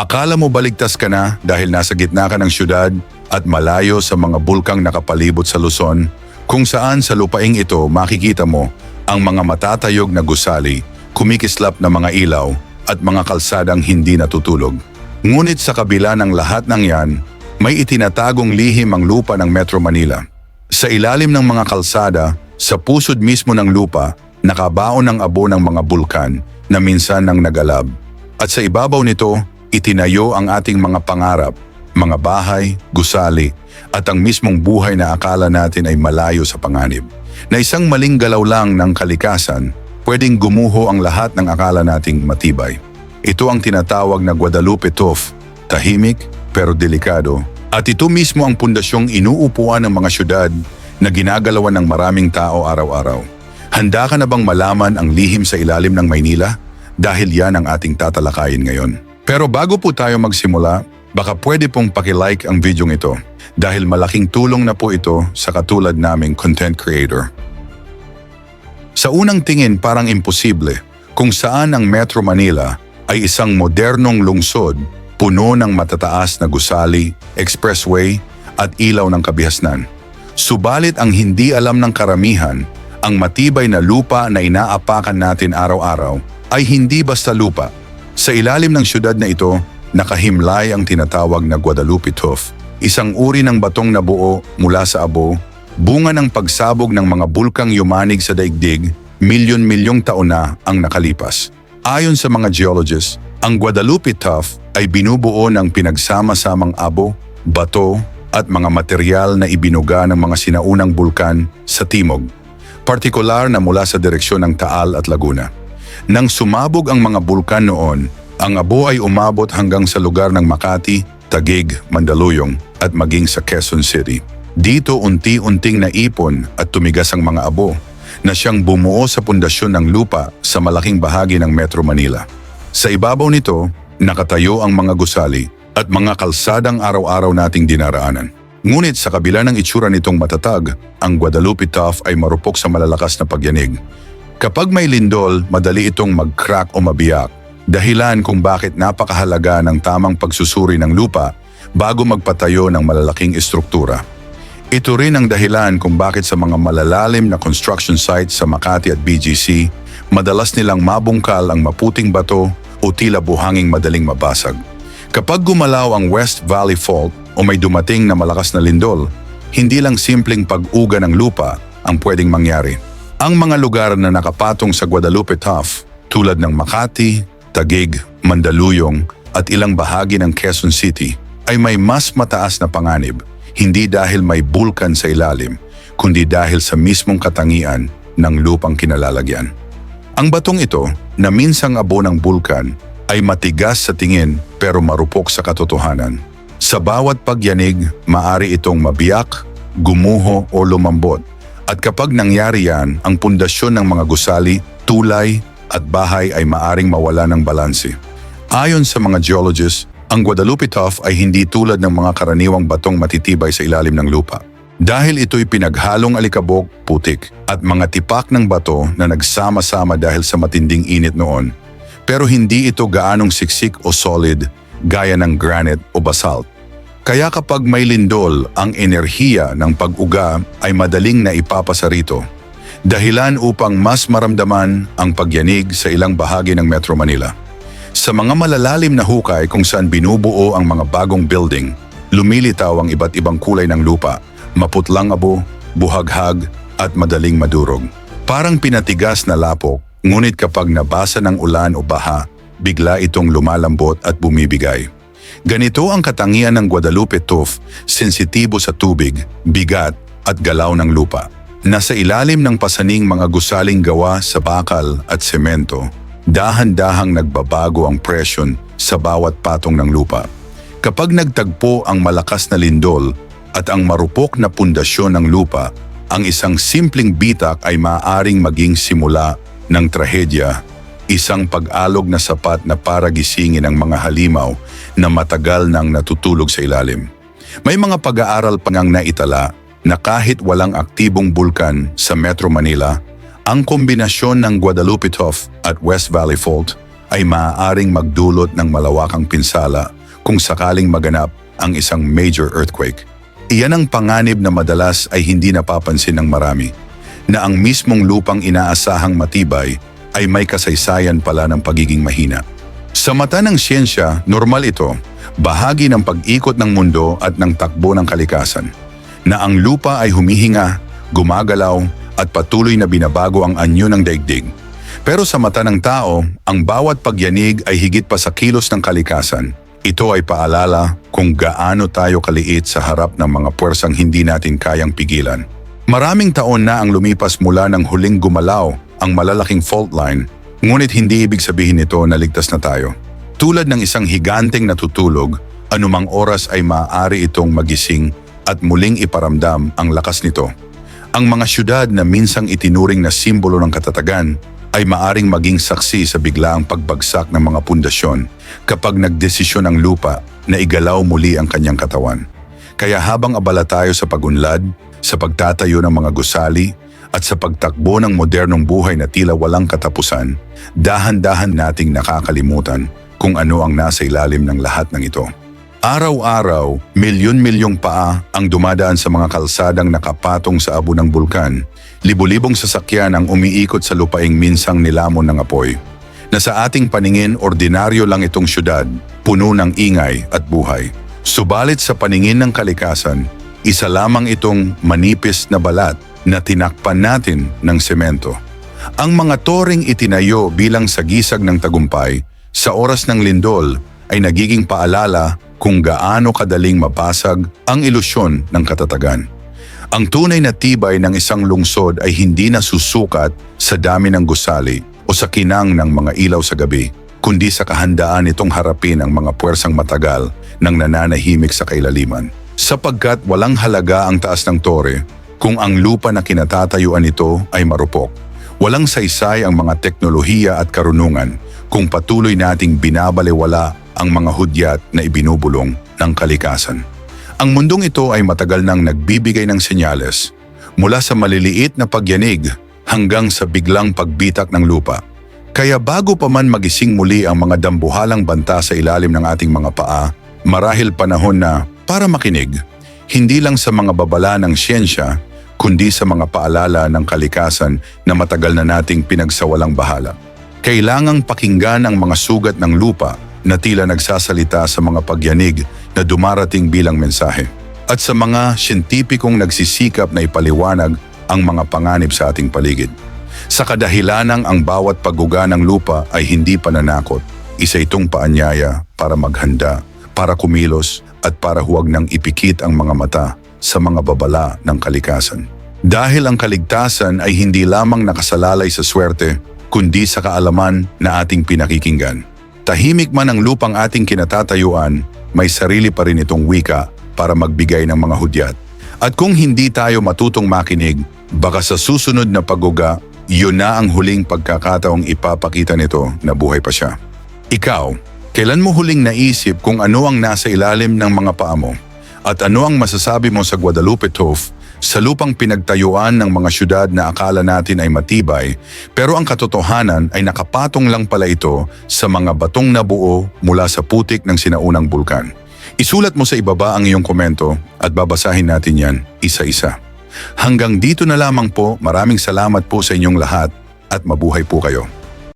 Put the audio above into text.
Akala mo baligtas ka na dahil nasa gitna ka ng syudad at malayo sa mga bulkang nakapalibot sa Luzon, kung saan sa lupaing ito makikita mo ang mga matatayog na gusali, kumikislap na mga ilaw at mga kalsadang hindi natutulog. Ngunit sa kabila ng lahat ng yan, may itinatagong lihim ang lupa ng Metro Manila. Sa ilalim ng mga kalsada, sa pusod mismo ng lupa, nakabaon ang abo ng mga bulkan na minsan nang nagalab. At sa ibabaw nito, itinayo ang ating mga pangarap, mga bahay, gusali, at ang mismong buhay na akala natin ay malayo sa panganib. Na isang maling galaw lang ng kalikasan, pwedeng gumuho ang lahat ng akala nating matibay. Ito ang tinatawag na Guadalupe Toff, tahimik pero delikado. At ito mismo ang pundasyong inuupuan ng mga syudad na ginagalawan ng maraming tao araw-araw. Handa ka na bang malaman ang lihim sa ilalim ng Maynila? Dahil yan ang ating tatalakayin ngayon. Pero bago po tayo magsimula, baka pwede pong pakilike ang video ito dahil malaking tulong na po ito sa katulad naming content creator. Sa unang tingin parang imposible kung saan ang Metro Manila ay isang modernong lungsod puno ng matataas na gusali, expressway at ilaw ng kabihasnan. Subalit ang hindi alam ng karamihan, ang matibay na lupa na inaapakan natin araw-araw ay hindi basta lupa. Sa ilalim ng syudad na ito, nakahimlay ang tinatawag na Guadalupe Tuff, isang uri ng batong nabuo mula sa abo, bunga ng pagsabog ng mga bulkang yumanig sa daigdig, milyon-milyong taon na ang nakalipas. Ayon sa mga geologists, ang Guadalupe Tuff ay binubuo ng pinagsama-samang abo, bato, at mga material na ibinuga ng mga sinaunang bulkan sa timog, partikular na mula sa direksyon ng Taal at Laguna. Nang sumabog ang mga bulkan noon, ang abo ay umabot hanggang sa lugar ng Makati, Tagig, Mandaluyong at maging sa Quezon City. Dito unti-unting naipon at tumigas ang mga abo na siyang bumuo sa pundasyon ng lupa sa malaking bahagi ng Metro Manila. Sa ibabaw nito, nakatayo ang mga gusali at mga kalsadang araw-araw nating dinaraanan. Ngunit sa kabila ng itsura nitong matatag, ang Guadalupe Tuff ay marupok sa malalakas na pagyanig. Kapag may lindol, madali itong mag-crack o mabiyak, dahilan kung bakit napakahalaga ng tamang pagsusuri ng lupa bago magpatayo ng malalaking estruktura. Ito rin ang dahilan kung bakit sa mga malalalim na construction sites sa Makati at BGC, madalas nilang mabungkal ang maputing bato o tila buhanging madaling mabasag. Kapag gumalaw ang West Valley Fault o may dumating na malakas na lindol, hindi lang simpleng pag-uga ng lupa ang pwedeng mangyari. Ang mga lugar na nakapatong sa Guadalupe Tuff tulad ng Makati, Tagig, Mandaluyong at ilang bahagi ng Quezon City ay may mas mataas na panganib, hindi dahil may bulkan sa ilalim, kundi dahil sa mismong katangian ng lupang kinalalagyan. Ang batong ito, na minsang abo ng bulkan, ay matigas sa tingin pero marupok sa katotohanan. Sa bawat pagyanig, maari itong mabiyak, gumuho o lumambot. At kapag nangyari yan, ang pundasyon ng mga gusali, tulay at bahay ay maaring mawala ng balanse. Ayon sa mga geologists, ang Guadalupe Tuff ay hindi tulad ng mga karaniwang batong matitibay sa ilalim ng lupa. Dahil ito'y pinaghalong alikabok, putik, at mga tipak ng bato na nagsama-sama dahil sa matinding init noon. Pero hindi ito gaanong siksik o solid gaya ng granite o basalt. Kaya kapag may lindol, ang enerhiya ng pag-uga ay madaling na ipapasa rito. Dahilan upang mas maramdaman ang pagyanig sa ilang bahagi ng Metro Manila. Sa mga malalalim na hukay kung saan binubuo ang mga bagong building, lumilitaw ang iba't ibang kulay ng lupa, maputlang abo, buhaghag at madaling madurog. Parang pinatigas na lapok, ngunit kapag nabasa ng ulan o baha, bigla itong lumalambot at bumibigay. Ganito ang katangian ng Guadalupe Tuff, sensitibo sa tubig, bigat at galaw ng lupa. Nasa ilalim ng pasaning mga gusaling gawa sa bakal at semento, dahan-dahang nagbabago ang presyon sa bawat patong ng lupa. Kapag nagtagpo ang malakas na lindol at ang marupok na pundasyon ng lupa, ang isang simpleng bitak ay maaaring maging simula ng trahedya, isang pag-alog na sapat na para gisingin ang mga halimaw na matagal nang natutulog sa ilalim. May mga pag-aaral pa ngang naitala na kahit walang aktibong bulkan sa Metro Manila, ang kombinasyon ng Guadalupe Tuff at West Valley Fault ay maaaring magdulot ng malawakang pinsala kung sakaling maganap ang isang major earthquake. Iyan ang panganib na madalas ay hindi napapansin ng marami, na ang mismong lupang inaasahang matibay ay may kasaysayan pala ng pagiging mahina. Sa mata ng siyensya, normal ito, bahagi ng pag-ikot ng mundo at ng takbo ng kalikasan, na ang lupa ay humihinga, gumagalaw at patuloy na binabago ang anyo ng daigdig. Pero sa mata ng tao, ang bawat pagyanig ay higit pa sa kilos ng kalikasan. Ito ay paalala kung gaano tayo kaliit sa harap ng mga puwersang hindi natin kayang pigilan. Maraming taon na ang lumipas mula ng huling gumalaw ang malalaking fault line, ngunit hindi ibig sabihin nito na ligtas na tayo. Tulad ng isang higanteng natutulog, anumang oras ay maaari itong magising at muling iparamdam ang lakas nito. Ang mga syudad na minsang itinuring na simbolo ng katatagan ay maaring maging saksi sa biglaang pagbagsak ng mga pundasyon kapag nagdesisyon ang lupa na igalaw muli ang kanyang katawan. Kaya habang abala tayo sa pagunlad, sa pagtatayo ng mga gusali, at sa pagtakbo ng modernong buhay na tila walang katapusan, dahan-dahan nating nakakalimutan kung ano ang nasa ilalim ng lahat ng ito. Araw-araw, milyon-milyong paa ang dumadaan sa mga kalsadang nakapatong sa abo ng bulkan. Libo-libong sasakyan ang umiikot sa lupaing minsang nilamon ng apoy. Na sa ating paningin, ordinaryo lang itong syudad, puno ng ingay at buhay. Subalit sa paningin ng kalikasan, isa lamang itong manipis na balat na tinakpan natin ng semento. Ang mga toring itinayo bilang sagisag ng tagumpay sa oras ng lindol ay nagiging paalala kung gaano kadaling mapasag ang ilusyon ng katatagan. Ang tunay na tibay ng isang lungsod ay hindi nasusukat sa dami ng gusali o sa kinang ng mga ilaw sa gabi, kundi sa kahandaan itong harapin ang mga puwersang matagal ng nananahimik sa kailaliman. Sapagkat walang halaga ang taas ng tore kung ang lupa na kinatatayuan nito ay marupok. Walang saysay ang mga teknolohiya at karunungan kung patuloy nating binabaliwala ang mga hudyat na ibinubulong ng kalikasan. Ang mundong ito ay matagal nang nagbibigay ng senyales mula sa maliliit na pagyanig hanggang sa biglang pagbitak ng lupa. Kaya bago pa man magising muli ang mga dambuhalang banta sa ilalim ng ating mga paa, marahil panahon na para makinig, hindi lang sa mga babala ng siyensya, kundi sa mga paalala ng kalikasan na matagal na nating pinagsawalang bahala. Kailangang pakinggan ang mga sugat ng lupa na tila nagsasalita sa mga pagyanig na dumarating bilang mensahe. At sa mga siyentipikong nagsisikap na ipaliwanag ang mga panganib sa ating paligid. Sa kadahilanang ang bawat pagguga ng lupa ay hindi pananakot, isa itong paanyaya para maghanda, para kumilos at para huwag nang ipikit ang mga mata sa mga babala ng kalikasan. Dahil ang kaligtasan ay hindi lamang nakasalalay sa swerte, kundi sa kaalaman na ating pinakikinggan. Tahimik man ang lupang ating kinatatayuan, may sarili pa rin itong wika para magbigay ng mga hudyat. At kung hindi tayo matutong makinig, baka sa susunod na pagguga, yun na ang huling pagkakataong ipapakita nito na buhay pa siya. Ikaw, kailan mo huling naisip kung ano ang nasa ilalim ng mga paa mo? At ano ang masasabi mo sa Guadalupe Tove sa lupang pinagtayuan ng mga syudad na akala natin ay matibay, pero ang katotohanan ay nakapatong lang pala ito sa mga batong nabuo mula sa putik ng sinaunang bulkan. Isulat mo sa ibaba ang iyong komento at babasahin natin yan isa-isa. Hanggang dito na lamang po, maraming salamat po sa inyong lahat at mabuhay po kayo.